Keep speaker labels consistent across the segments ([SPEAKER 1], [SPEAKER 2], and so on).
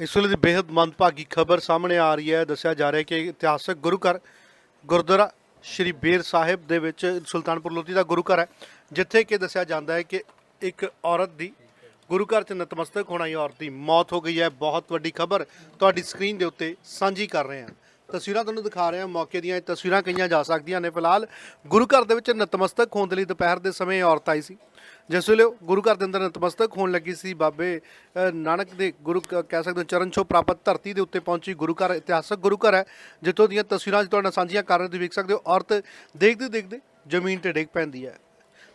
[SPEAKER 1] ਇਸ ਵੇਲੇ ਦੀ ਬੇहद ਮੰਦਭਾਗੀ ਖਬਰ ਸਾਹਮਣੇ ਆ ਰਹੀ ਹੈ। ਦੱਸਿਆ ਜਾ ਰਿਹਾ ਹੈ ਕਿ ਇਤਿਹਾਸਕ ਗੁਰੂ ਘਰ ਗੁਰਦੁਆਰਾ ਸ਼੍ਰੀ ਬੇਰ ਸਾਹਿਬ ਦੇ ਵਿੱਚ ਸੁਲਤਾਨਪੁਰ ਲੋਧੀ ਦਾ ਗੁਰੂ ਘਰ ਹੈ, ਜਿੱਥੇ ਕਿ ਦੱਸਿਆ ਜਾਂਦਾ ਹੈ ਕਿ ਇੱਕ ਔਰਤ ਦੀ ਗੁਰੂ ਘਰ 'ਚ ਨਤਮਸਤਕ ਹੋਣਾ ਹੀ ਔਰਤ ਦੀ ਮੌਤ ਹੋ ਗਈ ਹੈ। ਬਹੁਤ ਵੱਡੀ ਖਬਰ ਤੁਹਾਡੀ ਸਕਰੀਨ ਦੇ ਉੱਤੇ ਸਾਂਝੀ ਕਰ ਰਹੇ ਹਾਂ। ਤਸਵੀਰਾਂ ਤੁਹਾਨੂੰ ਦਿਖਾ ਰਹੇ ਹਾਂ। ਮੌਕੇ ਦੀਆਂ ਇਹ ਤਸਵੀਰਾਂ ਕਈਆਂ ਜਾ ਸਕਦੀਆਂ ਨੇ। ਫਿਲਹਾਲ ਗੁਰੂ ਘਰ ਦੇ ਵਿੱਚ ਨਤਮਸਤਕ ਹੋਣ ਦੇ ਲਈ ਦੁਪਹਿਰ ਦੇ ਸਮੇਂ ਇਹ ਔਰਤ ਆਈ ਸੀ। ਜਿਸ ਵੇਲੇ ਉਹ ਗੁਰੂ ਘਰ ਦੇ ਅੰਦਰ ਨਤਮਸਤਕ ਹੋਣ ਲੱਗੀ ਸੀ, ਬਾਬੇ ਨਾਨਕ ਦੇ ਗੁਰੂ ਕ- ਕਹਿ ਸਕਦੇ ਹੋ, ਚਰਨ ਛੋਹ ਪ੍ਰਾਪਤ ਧਰਤੀ ਦੇ ਉੱਤੇ ਪਹੁੰਚੀ, ਗੁਰੂ ਘਰ, ਇਤਿਹਾਸਕ ਗੁਰੂ ਘਰ ਹੈ, ਜਿੱਥੋਂ ਦੀਆਂ ਤਸਵੀਰਾਂ ਤੁਹਾਡੇ ਨਾਲ ਸਾਂਝੀਆਂ ਕਰ ਰਹੇ ਤੁਸੀਂ ਵੇਖ ਸਕਦੇ ਹੋ, ਔਰਤ ਦੇਖਦੇ ਦੇਖਦੇ ਜ਼ਮੀਨ ਤੇ ਡਿੱਗ ਪੈਂਦੀ ਹੈ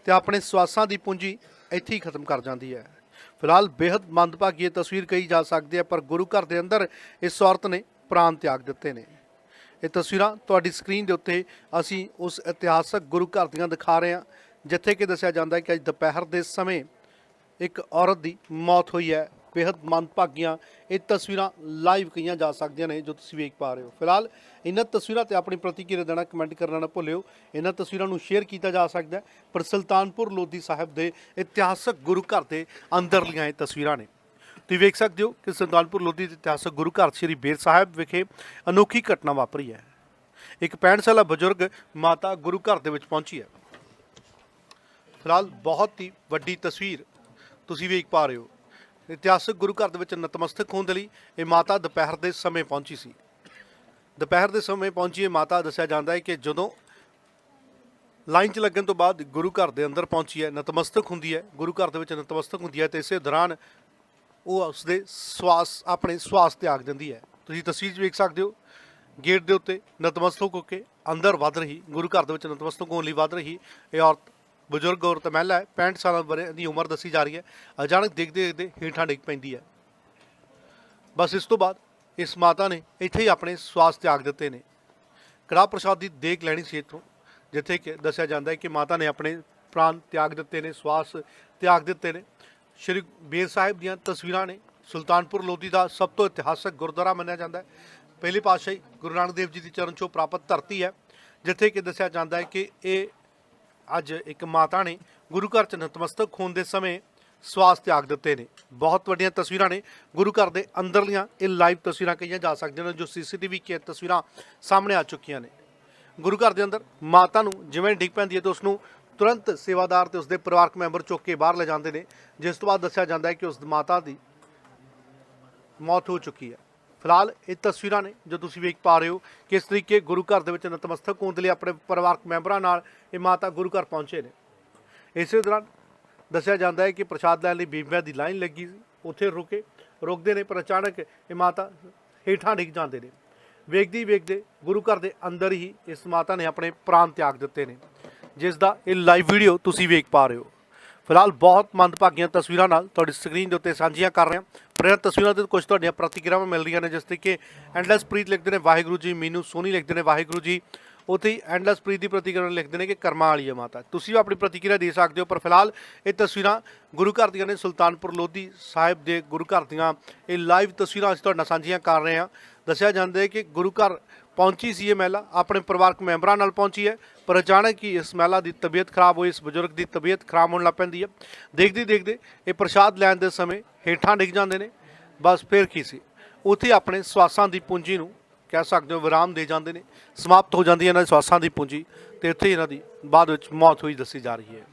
[SPEAKER 1] ਤੇ ਆਪਣੇ ਸਵਾਸਾਂ ਦੀ ਪੂੰਜੀ ਇੱਥੇ ਹੀ ਖਤਮ ਕਰ ਜਾਂਦੀ ਹੈ। ਫਿਲਹਾਲ ਬੇहद ਮੰਦਭਾਗੀ ਇਹ ਤਸਵੀਰ ਕਹੀ ਜਾ ਸਕਦੀ ਹੈ, ਪਰ ਗੁਰੂ ਘਰ ਦੇ ਅੰਦਰ ਇਸ ਔਰਤ ਨੇ ਪ੍ਰਾਣ ਤਿਆਗ ਦਿੱਤੇ ਨੇ। ਇਹ ਤਸਵੀਰਾਂ ਤੁਹਾਡੀ ਸਕਰੀਨ ਦੇ ਉੱਤੇ ਅਸੀਂ ਉਸ ਇਤਿਹਾਸਕ ਗੁਰੂ ਘਰ ਦੀਆਂ ਦਿਖਾ ਰਹੇ ਹਾਂ। ਜਿੱਥੇ ਕਿ ਦੱਸਿਆ ਜਾਂਦਾ ਹੈ ਕਿ ਅੱਜ ਦੁਪਹਿਰ ਦੇ ਸਮੇਂ ਇੱਕ ਔਰਤ ਦੀ ਮੌਤ ਹੋਈ ਹੈ। ਬੇहद ਮੰਦਭਾਗੀਆਂ ਇਹ ਤਸਵੀਰਾਂ ਲਾਈਵ ਕਈਆਂ ਜਾ ਸਕਦੀਆਂ ਨੇ ਜੋ ਤੁਸੀਂ ਵੇਖ ਪਾ ਰਹੇ ਹੋ। ਫਿਲਹਾਲ ਇਹਨਾਂ ਤਸਵੀਰਾਂ ਤੇ ਆਪਣੀ ਪ੍ਰਤੀਕਿਰਿਆ ਦੇਣਾ ਕਮੈਂਟ ਕਰਨਾ ਨਾ ਭੁੱਲਿਓ। ਇਹਨਾਂ ਤਸਵੀਰਾਂ ਨੂੰ ਸ਼ੇਅਰ ਕੀਤਾ ਜਾ ਸਕਦਾ ਹੈ ਪਰ ਸੁਲਤਾਨਪੁਰ ਲੋਧੀ ਸਾਹਿਬ ਦੇ ਇਤਿਹਾਸਕ ਗੁਰੂ ਘਰ ਦੇ ਅੰਦਰਲੀਆਂ ਇਹ ਤਸਵੀਰਾਂ ਨੇ। ਤੁਸੀਂ ਵੇਖ ਸਕਦੇ ਹੋ ਕਿ ਸੁਲਤਾਨਪੁਰ ਲੋਧੀ ਦੇ ਇਤਿਹਾਸਕ ਗੁਰੂ ਘਰ ਸ੍ਰੀ ਬੇਰ ਸਾਹਿਬ ਵਿਖੇ ਅਨੋਖੀ ਘਟਨਾ ਵਾਪਰੀ ਹੈ। ਇੱਕ 65 ਸਾਲਾ ਬਜ਼ੁਰਗ ਮਾਤਾ ਗੁਰੂ ਘਰ ਦੇ ਵਿੱਚ ਪਹੁੰਚੀ ਹੈ। ਫਿਲਹਾਲ ਬਹੁਤ ਹੀ ਵੱਡੀ ਤਸਵੀਰ ਤੁਸੀਂ ਵੇਖ ਪਾ ਰਹੇ ਹੋ। ਇਤਿਹਾਸਕ ਗੁਰੂ ਘਰ ਦੇ ਵਿੱਚ ਨਤਮਸਤਕ ਹੋਣ ਦੇ ਲਈ ਇਹ ਮਾਤਾ ਦੁਪਹਿਰ ਦੇ ਸਮੇਂ ਪਹੁੰਚੀ ਸੀ। ਦੁਪਹਿਰ ਦੇ ਸਮੇਂ ਪਹੁੰਚੀ ਇਹ ਮਾਤਾ ਦੱਸਿਆ ਜਾਂਦਾ ਹੈ ਕਿ ਜਦੋਂ ਲਾਈਨ 'ਚ ਲੱਗਣ ਤੋਂ ਬਾਅਦ ਗੁਰੂ ਘਰ ਦੇ ਅੰਦਰ ਪਹੁੰਚੀ ਹੈ, ਨਤਮਸਤਕ ਹੁੰਦੀ ਹੈ, ਗੁਰੂ ਘਰ ਦੇ ਵਿੱਚ ਨਤਮਸਤਕ ਹੁੰਦੀ ਹੈ ਤੇ ਇਸੇ ਦੌਰਾਨ ਉਹ ਉਸਦੇ ਸਵਾਸ, ਆਪਣੇ ਸਵਾਸ ਤਿਆਗ ਦਿੰਦੀ ਹੈ। ਤੁਸੀਂ ਤਸਵੀਰ 'ਚ ਵੇਖ ਸਕਦੇ ਹੋ, ਗੇਟ ਦੇ ਉੱਤੇ ਨਤਮਸਤਕ ਹੋ ਕੇ ਅੰਦਰ ਵੱਧ ਰਹੀ, ਗੁਰੂ ਘਰ ਦੇ ਵਿੱਚ ਨਤਮਸਤਕ ਹੋਣ ਲਈ ਵੱਧ ਰਹੀ ਇਹ ਔਰਤ ਬਜ਼ੁਰਗ ਔਰਤ ਮਹਿਲਾ ਹੈ 65 ਸਾਲਾਂ ਵਰੇ ਦੀ ਉਮਰ ਦੱਸੀ ਜਾ ਰਹੀ ਹੈ। ਅਚਾਨਕ ਦੇਖਦੇ ਦੇਖਦੇ ਹੇਠਾਂ ਡਿੱਗ ਪੈਂਦੀ ਹੈ। ਬਸ ਇਸ ਤੋਂ ਬਾਅਦ ਇਸ ਮਾਤਾ ਨੇ ਇੱਥੇ ਹੀ ਆਪਣੇ ਸਵਾਸ ਤਿਆਗ ਦਿੱਤੇ ਨੇ। ਕੜਾਹ ਪ੍ਰਸ਼ਾਦ ਦੀ ਦੇਖ ਲੈਣੀ ਸੀ ਇੱਥੋਂ, ਜਿੱਥੇ ਕਿ ਦੱਸਿਆ ਜਾਂਦਾ ਹੈ ਕਿ ਮਾਤਾ ਨੇ ਆਪਣੇ ਪ੍ਰਾਣ ਤਿਆਗ ਦਿੱਤੇ ਨੇ, ਸਵਾਸ ਤਿਆਗ ਦਿੱਤੇ ਨੇ। ਸ਼੍ਰੀ ਬੇਰ ਸਾਹਿਬ ਦੀਆਂ ਤਸਵੀਰਾਂ ਨੇ, ਸੁਲਤਾਨਪੁਰ ਲੋਧੀ ਦਾ ਸਭ ਤੋਂ ਇਤਿਹਾਸਕ ਗੁਰਦੁਆਰਾ ਮੰਨਿਆ ਜਾਂਦਾ ਹੈ। ਪਹਿਲੀ ਪਾਤਸ਼ਾਹੀ ਗੁਰੂ ਨਾਨਕ ਦੇਵ ਜੀ ਦੀ ਚਰਨ ਛੋਹ ਪ੍ਰਾਪਤ ਧਰਤੀ ਹੈ, ਜਿੱਥੇ ਕਿ ਦੱਸਿਆ ਜਾਂਦਾ ਹੈ ਕਿ ਇਹ ਅੱਜ ਇੱਕ ਮਾਤਾ ਨੇ ਗੁਰੂ ਘਰ ਚ ਨਤਮਸਤਕ ਹੋਣ ਦੇ ਸਮੇਂ ਸਵਾਸ ਤਿਆਗ ਦਿੱਤੇ ਨੇ। ਬਹੁਤ ਵੱਡੀਆਂ ਤਸਵੀਰਾਂ ਨੇ। ਗੁਰੂ ਘਰ ਦੇ ਅੰਦਰਲੀਆਂ ਇਹ ਲਾਈਵ ਤਸਵੀਰਾਂ ਕਹੀਆਂ ਜਾ ਸਕਦੀਆਂ ਨੇ, ਜੋ ਸੀਸੀਟੀਵੀ ਕੇ ਤਸਵੀਰਾਂ ਸਾਹਮਣੇ ਆ ਚੁੱਕੀਆਂ ਨੇ। ਗੁਰੂ ਘਰ ਦੇ ਅੰਦਰ ਮਾਤਾ ਨੂੰ ਜਿਵੇਂ ਡਿੱਗ ਪੈਂਦੀ ਹੈ ਤੇ ਉਸ ਨੂੰ ਤੁਰੰਤ ਸੇਵਾਦਾਰ ਤੇ ਉਸਦੇ ਪਰਿਵਾਰਕ ਮੈਂਬਰ ਚੁੱਕ ਕੇ ਬਾਹਰ ਲੈ ਜਾਂਦੇ ਨੇ, ਜਿਸ ਤੋਂ ਬਾਅਦ ਦੱਸਿਆ ਜਾਂਦਾ ਹੈ ਕਿ ਉਸ ਮਾਤਾ ਦੀ ਮੌਤ ਹੋ ਚੁੱਕੀ ਹੈ। ਫਿਲਹਾਲ ਇਹ ਤਸਵੀਰਾਂ ਨੇ ਜੋ ਤੁਸੀਂ ਵੇਖ ਪਾ ਰਹੇ ਹੋ ਕਿਸ ਤਰੀਕੇ ਗੁਰੂ ਘਰ ਦੇ ਵਿੱਚ ਨਤਮਸਤਕ ਹੋਣ ਦੇ ਲਈ ਆਪਣੇ ਪਰਿਵਾਰਕ ਮੈਂਬਰਾਂ ਨਾਲ ਇਹ ਮਾਤਾ ਗੁਰੂ ਘਰ ਪਹੁੰਚੇ ਨੇ। ਇਸੇ ਦੌਰਾਨ ਦੱਸਿਆ ਜਾਂਦਾ ਹੈ ਕਿ ਪ੍ਰਸ਼ਾਦ ਲੈਣ ਲਈ ਬੀਬੀਆਂ ਦੀ ਲਾਈਨ ਲੱਗੀ ਸੀ। ਉੱਥੇ ਰੁਕੇ, ਰੁਕਦੇ ਨੇ ਪਰ ਅਚਾਨਕ ਇਹ ਮਾਤਾ ਹੇਠਾਂ ਡਿੱਗ ਜਾਂਦੇ ਨੇ। ਵੇਖਦੀ ਵੇਖਦੇ ਗੁਰੂ ਘਰ ਦੇ ਅੰਦਰ ਹੀ ਇਸ ਮਾਤਾ ਨੇ ਆਪਣੇ ਪ੍ਰਾਣ ਤਿਆਗ ਦਿੱਤੇ ਨੇ। ਜਿਸ ਦਾ ਇਹ ਲਾਈਵ ਵੀਡੀਓ ਤੁਸੀਂ ਵੇਖ ਪਾ ਰਹੇ ਹੋ। ਫਿਲਹਾਲ ਬਹੁਤ ਮੰਦਭਾਗੀਆਂ ਤਸਵੀਰਾਂ ਨਾਲ ਤੁਹਾਡੀ ਸਕਰੀਨ ਦੇ ਉੱਤੇ ਸਾਂਝੀਆਂ ਕਰ ਰਹੇ ਹਾਂ। ਪਰ ਇਹਨਾਂ ਤਸਵੀਰਾਂ ਦੇ ਕੁਝ ਤੁਹਾਡੀਆਂ ਪ੍ਰਤੀਕਿਰਿਆਵਾਂ ਮਿਲ ਰਹੀਆਂ ਨੇ, ਜਿਸ ਤਰੀਕੇ ਐਂਡਲੈਸ ਪ੍ਰੀਤ ਲਿਖਦੇ ਨੇ, ਵਾਹਿਗੁਰੂ ਜੀ, ਮੀਨੂ ਸੋਨੀ ਲਿਖਦੇ ਨੇ, ਵਾਹਿਗੁਰੂ ਜੀ। ਉੱਥੇ ਹੀ ਐਂਡਲੈਸ ਪ੍ਰੀਤ ਦੀ ਪ੍ਰਤੀਕਿਰਿਆ ਲਿਖਦੇ ਨੇ ਕਿ ਕਰਮਾਂ ਵਾਲੀ ਹੈ ਮਾਤਾ। ਤੁਸੀਂ ਵੀ ਆਪਣੀ ਪ੍ਰਤੀਕਿਰਿਆ ਦੇ ਸਕਦੇ ਹੋ, ਪਰ ਫਿਲਹਾਲ ਇਹ ਤਸਵੀਰਾਂ ਗੁਰੂ ਘਰ ਦੀਆਂ ਨੇ, ਸੁਲਤਾਨਪੁਰ ਲੋਧੀ ਸਾਹਿਬ ਦੇ ਗੁਰੂ ਘਰ ਦੀਆਂ। ਇਹ ਲਾਈਵ ਤਸਵੀਰਾਂ ਅਸੀਂ ਤੁਹਾਡੇ ਨਾਲ ਸਾਂਝੀਆਂ ਕਰ ਰਹੇ ਹਾਂ। ਦੱਸਿਆ ਜਾਂਦਾ ਹੈ ਕਿ ਗੁਰੂ ਘਰ ਪਹੁੰਚੀ ਸੀ ਇਹ ਮਹਿਲਾ, ਆਪਣੇ ਪਰਿਵਾਰਕ ਮੈਂਬਰਾਂ ਨਾਲ ਪਹੁੰਚੀ ਹੈ। ਪਰ ਅਚਾਨਕ ਹੀ ਇਸ ਮਹਿਲਾ ਦੀ ਤਬੀਅਤ ਖਰਾਬ ਹੋਈ, ਇਸ ਬਜ਼ੁਰਗ ਦੀ ਤਬੀਅਤ ਖਰਾਬ ਹੋਣ ਲੱਗ ਪੈਂਦੀ ਹੈ। ਦੇਖਦੇ ਦੇਖਦੇ ਇਹ ਪ੍ਰਸ਼ਾਦ ਲੈਣ ਦੇ ਸਮੇਂ ਹੇਠਾਂ ਡਿੱਗ ਜਾਂਦੇ ਨੇ। ਬਸ ਫਿਰ ਕੀ ਸੀ? ਉੱਥੇ ਆਪਣੇ ਸਵਾਸਾਂ ਦੀ ਪੂੰਜੀ ਨੂੰ ਕਹਿ ਸਕਦੇ ਹੋ ਵਿਰਾਮ ਦੇ ਜਾਂਦੇ ਨੇ। ਸਮਾਪਤ ਹੋ ਜਾਂਦੀ ਹੈ ਇਹਨਾਂ ਦੇ ਸਵਾਸਾਂ ਦੀ ਪੂੰਜੀ ਤੇ ਇੱਥੇ ਇਹਨਾਂ ਦੀ ਬਾਅਦ ਵਿੱਚ ਮੌਤ ਹੋਈ ਦੱਸੀ ਜਾ ਰਹੀ ਹੈ।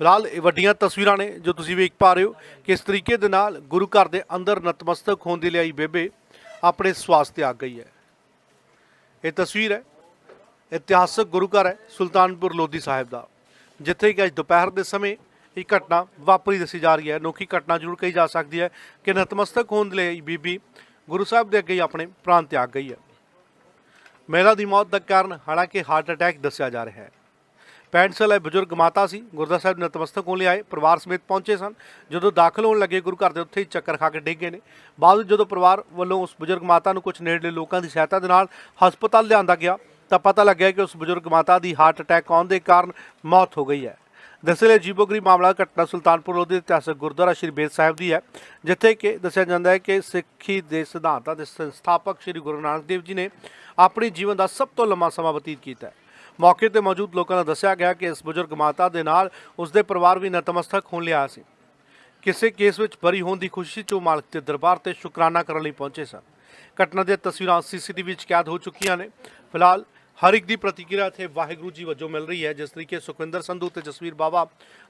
[SPEAKER 1] ਫਿਲਹਾਲ ਇਹ ਵੱਡੀਆਂ ਤਸਵੀਰਾਂ ਨੇ ਜੋ ਤੁਸੀਂ ਵੇਖ ਪਾ ਰਹੇ ਹੋ ਕਿ ਇਸ ਤਰੀਕੇ ਦੇ ਨਾਲ ਗੁਰੂ ਘਰ ਦੇ ਅੰਦਰ ਨਤਮਸਤਕ ਹੋਣ ਦੇ ਲਈ ਆਈ ਬੇਬੇ ਆਪਣੇ ਸਵਾਸ ਤੇ ਆ ਗਈ ਹੈ। ਇਹ ਤਸਵੀਰ ਹੈ ਇਤਿਹਾਸਕ ਗੁਰੂ ਘਰ ਹੈ, ਸੁਲਤਾਨਪੁਰ ਲੋਧੀ ਸਾਹਿਬ ਦਾ। ਜਿੱਥੇ ਕਿ ਅੱਜ ਦੁਪਹਿਰ ਦੇ ਸਮੇਂ ਇਹ ਘਟਨਾ ਵਾਪਰੀ ਦੱਸੀ ਜਾ ਰਹੀ ਹੈ। ਅਨੋਖੀ ਘਟਨਾ ਜ਼ਰੂਰ ਕਹੀ ਜਾ ਸਕਦੀ ਹੈ ਕਿ ਨਤਮਸਤਕ ਹੋਣ ਦੇ ਲਈ ਬੀਬੀ ਗੁਰੂ ਸਾਹਿਬ ਦੇ ਅੱਗੇ ਹੀ ਆਪਣੇ ਪ੍ਰਾਣ ਤਿਆਗ ਗਈ ਹੈ। ਮਹਿਲਾ ਦੀ ਮੌਤ ਦਾ ਕਾਰਨ ਹਾਲਾਂਕਿ ਹਾਰਟ ਅਟੈਕ ਦੱਸਿਆ ਜਾ ਰਿਹਾ ਹੈ। 65 ਸਾਲਾ ਬਜ਼ੁਰਗ ਮਾਤਾ ਸੀ ਗੁਰਦਾ ਸਾਹਿਬ ਨਤਮਸਤਕ ਹੋਣ ਲਈ ਆਏ, ਪਰਿਵਾਰ ਸਮੇਤ ਪਹੁੰਚੇ ਸਨ। ਜਦੋਂ ਦਾਖਲ ਹੋਣ ਲੱਗੇ, ਗੁਰੂ ਘਰ ਦੇ ਉੱਥੇ ਹੀ ਚੱਕਰ ਖਾ ਕੇ ਡਿੱਗ ਗਏ ਨੇ। ਬਾਅਦ ਵਿੱਚ ਜਦੋਂ ਪਰਿਵਾਰ ਵੱਲੋਂ ਉਸ ਬਜ਼ੁਰਗ ਮਾਤਾ ਨੂੰ ਕੁਝ ਨੇੜਲੇ ਲੋਕਾਂ ਦੀ ਸਹਾਇਤਾ ਦੇ ਨਾਲ ਹਸਪਤਾਲ ਲਿਆਂਦਾ ਗਿਆ ਤਾਂ ਪਤਾ ਲੱਗਿਆ ਕਿ ਉਸ ਬਜ਼ੁਰਗ ਮਾਤਾ ਦੀ ਹਾਰਟ ਅਟੈਕ ਆਉਣ ਦੇ ਕਾਰਨ ਮੌਤ ਹੋ ਗਈ ਹੈ। ਦਰਅਸਲ ਜੀਬੋਗਰੀ ਮਾਮਲਾ ਘਟਨਾ ਸੁਲਤਾਨਪੁਰ ਲੋਧੀ ਇਤਿਹਾਸਕ ਗੁਰਦੁਆਰਾ ਸ਼੍ਰੀ ਬੇਦ ਸਾਹਿਬ ਦੀ ਹੈ, ਜਿੱਥੇ ਕਿ ਦੱਸਿਆ ਜਾਂਦਾ ਹੈ ਕਿ ਸਿੱਖੀ ਦੇ ਸਿਧਾਂਤਾਂ ਦੇ ਸੰਸਥਾਪਕ ਸ਼੍ਰੀ ਗੁਰੂ ਨਾਨਕ ਦੇਵ ਜੀ ਨੇ ਆਪਣੀ ਜੀਵਨ ਦਾ ਸਭ ਤੋਂ ਲੰਮਾ ਸਮਾਂ ਬਤੀਤ ਕੀਤਾ ਹੈ। ਮੌਕੇ ਤੇ ਮੌਜੂਦ ਲੋਕਾਂ ਨੇ ਦੱਸਿਆ ਗਿਆ ਕਿ ਇਸ ਬਜ਼ੁਰਗ ਮਾਤਾ ਦੇ ਨਾਲ ਉਸ ਦੇ ਪਰਿਵਾਰ ਵੀ ਨਤਮਸਤਕ ਹੋਣ ਲਿਆ ਸੀ। ਕਿਸੇ ਕੇਸ ਵਿੱਚ ਬਰੀ ਹੋਣ ਦੀ ਖੁਸ਼ੀ 'ਚ ਉਹ ਮਾਲਕ ਦੇ ਦਰਬਾਰ ਤੇ ਸ਼ੁਕਰਾਨਾ ਕਰਨ ਲਈ ਪਹੁੰਚੇ ਸਨ। ਘਟਨਾ ਦੀਆਂ ਤਸਵੀਰਾਂ ਸੀਸੀਟੀਵੀ ਵਿੱਚ ਕੈਦ ਹੋ ਚੁੱਕੀਆਂ ਨੇ। ਫਿਲਹਾਲ ਹਰ ਇੱਕ ਦੀ ਪ੍ਰਤੀਕਿਰਿਆ ਇੱਥੇ ਵਾਹਿਗੁਰੂ ਜੀ ਵਜੋਂ ਮਿਲ ਰਹੀ ਹੈ। ਜਿਸ ਤਰੀਕੇ ਸੁਖਵਿੰਦਰ ਸੰਧੂ ਤੇ ਜਸਵੀਰ ਬਾਵਾ,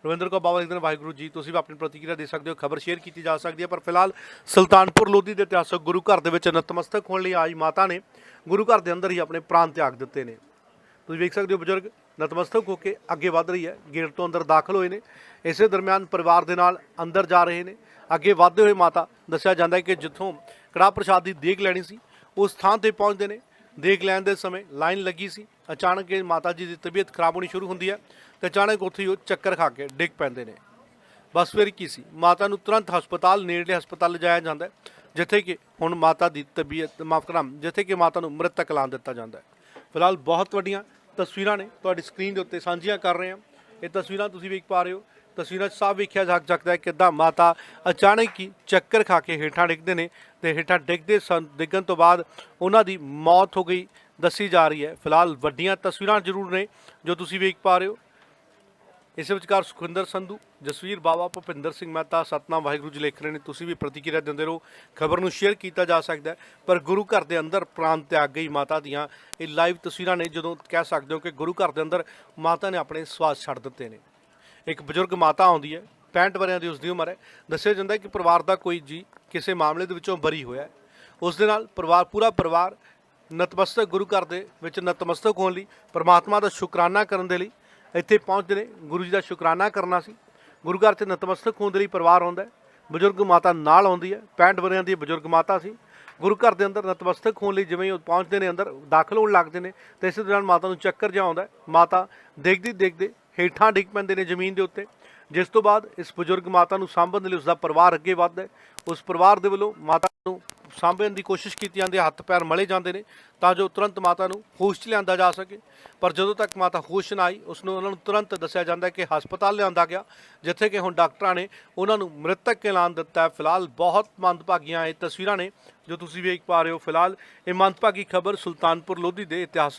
[SPEAKER 1] ਰਵਿੰਦਰ ਕੋ ਬਾਵਾ ਲਿਖਦੇ ਨੇ ਵਾਹਿਗੁਰੂ ਜੀ, ਤੁਸੀਂ ਵੀ ਆਪਣੀ ਪ੍ਰਤੀਕਿਰਿਆ ਦੇ ਸਕਦੇ ਹੋ, ਖਬਰ ਸ਼ੇਅਰ ਕੀਤੀ ਜਾ ਸਕਦੀ ਹੈ। ਪਰ ਫਿਲਹਾਲ ਸੁਲਤਾਨਪੁਰ ਲੋਧੀ ਦੇ ਇਤਿਹਾਸਕ ਗੁਰੂ ਘਰ ਦੇ ਵਿੱਚ ਨਤਮਸਤਕ ਹੋਣ ਲਈ ਆਈ ਮਾਤਾ ਨੇ ਗੁਰੂ ਘਰ ਦੇ ਅੰਦਰ ਹੀ ਆਪਣੇ ਪ੍ਰਾਣ ਤਿਆਗ ਦਿੱਤੇ ਨੇ। ਤੁਸੀਂ ਵੇਖ ਸਕਦੇ ਹੋ ਬਜ਼ੁਰਗ, ਨਤਮਸਤਕ ਹੋ ਕੇ ਅੱਗੇ ਵਧ ਰਹੀ ਹੈ। ਗੇਟ ਤੋਂ ਅੰਦਰ ਦਾਖਲ ਹੋਏ ਨੇ। ਇਸੇ ਦਰਮਿਆਨ ਪਰਿਵਾਰ ਦੇ ਨਾਲ ਅੰਦਰ ਜਾ ਰਹੇ ਨੇ। ਅੱਗੇ ਵਧਦੇ ਹੋਏ ਮਾਤਾ, ਦੱਸਿਆ ਜਾਂਦਾ ਹੈ ਕਿ ਜਿੱਥੋਂ ਕੜਾਹ ਪ੍ਰਸ਼ਾਦ ਦੀ ਦੇਖ ਲੈਣੀ ਸੀ, ਉਸ ਥਾਂ ਤੇ ਪਹੁੰਚਦੇ ਨੇ। ਦੇਖ ਲੈਣ ਦੇ ਸਮੇਂ ਲਾਈਨ ਲੱਗੀ ਸੀ। ਅਚਾਨਕ ਇਹ ਮਾਤਾ ਜੀ ਦੀ ਤਬੀਅਤ ਖਰਾਬ ਹੋਣੀ ਸ਼ੁਰੂ ਹੁੰਦੀ ਹੈ ਤੇ ਅਚਾਨਕ ਉੱਥੇ ਹੀ ਉਹ ਚੱਕਰ ਖਾ ਕੇ ਡਿੱਗ ਪੈਂਦੇ ਨੇ। ਬਸ ਫਿਰ ਕੀ ਸੀ? ਮਾਤਾ ਨੂੰ ਤੁਰੰਤ ਹਸਪਤਾਲ, ਨੇੜਲੇ ਹਸਪਤਾਲ ਲਿਜਾਇਆ ਜਾਂਦਾ ਜਿੱਥੇ ਕਿ ਹੁਣ ਮਾਤਾ ਦੀ ਤਬੀਅਤ, ਮਾਫ ਕਰਾਂ ਜਿੱਥੇ ਕਿ ਮਾਤਾ ਨੂੰ ਮ੍ਰਿਤਕ ਐਲਾਨ ਦਿੱਤਾ ਜਾਂਦਾ ਹੈ। ਫਿਲਹਾਲ ਬਹੁਤ ਵੱਡੀਆਂ ਤਸਵੀਰਾਂ ਨੇ। ਤੁਹਾਡੀ ਸਕਰੀਨ ਦੇ ਉੱਤੇ ਸਾਂਝੀਆਂ ਕਰ ਰਹੇ ਹਾਂ। ਇਹ ਤਸਵੀਰਾਂ ਤੁਸੀਂ ਵੇਖ ਪਾ ਰਹੇ ਹੋ। ਤਸਵੀਰਾਂ 'ਚ ਸਾਫ਼ ਵੇਖਿਆ ਜਾ ਸਕਦਾ ਹੈ ਕਿੱਦਾਂ ਮਾਤਾ ਅਚਾਨਕ ਹੀ ਚੱਕਰ ਖਾ ਕੇ ਹੇਠਾਂ ਡਿੱਗਦੇ ਨੇ ਤੇ ਹੇਠਾਂ ਡਿੱਗਦੇ ਸਨ, ਡਿੱਗਣ ਤੋਂ ਬਾਅਦ ਉਹਨਾਂ ਦੀ ਮੌਤ ਹੋ ਗਈ, ਦੱਸੀ ਜਾ ਰਹੀ ਹੈ। ਫਿਲਹਾਲ ਵੱਡੀਆਂ ਤਸਵੀਰਾਂ ਜ਼ਰੂਰ ਨੇ, ਜੋ ਤੁਸੀਂ ਵੇਖ ਪਾ ਰਹੇ ਹੋ। ਇਸ ਵਿਚਕਾਰ ਸੁਖਵਿੰਦਰ ਸੰਧੂ, ਜਸਵੀਰ ਬਾਵਾ, ਭੁਪਿੰਦਰ ਸਿੰਘ ਮਹਿਤਾ, ਸਤਨਾਮ ਵਾਹਿਗੁਰੂ ਜੀ ਲਿਖ ਰਹੇ ਨੇ। ਤੁਸੀਂ ਵੀ ਪ੍ਰਤੀਕਿਰਿਆ ਦਿੰਦੇ ਰਹੋ। ਖਬਰ ਨੂੰ ਸ਼ੇਅਰ ਕੀਤਾ ਜਾ ਸਕਦਾ ਪਰ ਗੁਰੂ ਘਰ ਦੇ ਅੰਦਰ ਪ੍ਰਾਣ ਤਿਆਗ ਗਈ ਮਾਤਾ ਦੀਆਂ ਇਹ ਲਾਈਵ ਤਸਵੀਰਾਂ ਨੇ, ਜਦੋਂ ਕਹਿ ਸਕਦੇ ਹੋ ਕਿ ਗੁਰੂ ਘਰ ਦੇ ਅੰਦਰ ਮਾਤਾ ਨੇ ਆਪਣੇ ਸਵਾਸ ਛੱਡ ਦਿੱਤੇ ਨੇ। ਇੱਕ ਬਜ਼ੁਰਗ ਮਾਤਾ ਆਉਂਦੀ ਹੈ 65 ਵਰਿਆਂ ਦੀ ਉਸ ਦੀ ਉਮਰ ਹੈ। ਦੱਸਿਆ ਜਾਂਦਾ ਕਿ ਪਰਿਵਾਰ ਦਾ ਕੋਈ ਜੀ ਕਿਸੇ ਮਾਮਲੇ ਦੇ ਵਿੱਚੋਂ ਬਰੀ ਹੋਇਆ ਉਸ ਦੇ ਨਾਲ ਪਰਿਵਾਰ, ਪੂਰਾ ਪਰਿਵਾਰ ਨਤਮਸਤਕ ਗੁਰੂ ਘਰ ਦੇ ਵਿੱਚ ਨਤਮਸਤਕ ਹੋਣ ਲਈ, ਪਰਮਾਤਮਾ ਦਾ ਸ਼ੁਕਰਾਨਾ ਕਰਨ ਦੇ ਲਈ ਇੱਥੇ ਪਹੁੰਚਦੇ ਨੇ। ਗੁਰੂ ਜੀ ਦਾ ਸ਼ੁਕਰਾਨਾ ਕਰਨਾ ਸੀ। ਗੁਰੂ ਘਰ 'ਚ ਨਤਮਸਤਕ ਹੋਣ ਦੇ ਲਈ ਪਰਿਵਾਰ ਆਉਂਦਾ ਬਜ਼ੁਰਗ ਮਾਤਾ ਨਾਲ ਆਉਂਦੀ ਹੈ। 65 ਵਰਿਆਂ ਦੀ ਬਜ਼ੁਰਗ ਮਾਤਾ ਸੀ। ਗੁਰੂ ਘਰ ਦੇ ਅੰਦਰ ਨਤਮਸਤਕ ਹੋਣ ਲਈ ਜਿਵੇਂ ਹੀ ਉਹ ਪਹੁੰਚਦੇ ਨੇ, ਅੰਦਰ ਦਾਖਲ ਹੋਣ ਲੱਗਦੇ ਨੇ, ਤੇ ਇਸੇ ਦੌਰਾਨ ਮਾਤਾ ਨੂੰ ਚੱਕਰ ਜਿਹਾ ਆਉਂਦਾ ਮਾਤਾ ਦੇਖਦੀ ਦੇਖਦੇ ਹੇਠਾਂ ਡਿੱਗ ਪੈਂਦੇ ਨੇ ਜ਼ਮੀਨ ਦੇ ਉੱਤੇ। ਜਿਸ ਤੋਂ ਬਾਅਦ ਇਸ ਬਜ਼ੁਰਗ ਮਾਤਾ ਨੂੰ ਸਾਂਭਣ ਦੇ ਲਈ ਉਸ ਦਾ ਪਰਿਵਾਰ ਅੱਗੇ ਵੱਧਦਾ ਹੈ। ਉਸ ਪਰਿਵਾਰ ਦੇ ਵੱਲੋਂ ਮਾਤਾ ਨੂੰ ਸਾਂਭਣ ਦੀ ਕੋਸ਼ਿਸ਼ ਕੀਤੀ ਜਾਂਦੀ ਹੈ। ਹੱਥ ਪੈਰ ਮਲੇ ਜਾਂਦੇ ਨੇ ਤਾਂ ਜੋ ਤੁਰੰਤ ਮਾਤਾ ਨੂੰ ਹੋਸ਼ 'ਚ ਲਿਆਂਦਾ ਜਾ ਸਕੇ। ਪਰ ਜਦੋਂ ਤੱਕ ਮਾਤਾ ਹੋਸ਼ ਨਾ ਆਈ ਉਸ ਨੂੰ ਉਹਨਾਂ ਨੂੰ ਤੁਰੰਤ ਦੱਸਿਆ ਜਾਂਦਾ ਕਿ ਹਸਪਤਾਲ ਲਿਆਂਦਾ ਗਿਆ, ਜਿੱਥੇ ਕਿ ਹੁਣ ਡਾਕਟਰਾਂ ਨੇ ਉਹਨਾਂ ਨੂੰ ਮ੍ਰਿਤਕ ਐਲਾਨ ਦਿੱਤਾ ਹੈ। ਫਿਲਹਾਲ ਬਹੁਤ ਮੰਦਭਾਗੀਆਂ ਇਹ ਤਸਵੀਰਾਂ ਨੇ ਜੋ ਤੁਸੀਂ ਵੇਖ ਪਾ ਰਹੇ ਹੋ। ਫਿਲਹਾਲ ਇਹ ਮੰਦਭਾਗੀ ਖਬਰ ਸੁਲਤਾਨਪੁਰ ਲੋਧੀ ਦੇ ਇਤਿਹਾਸ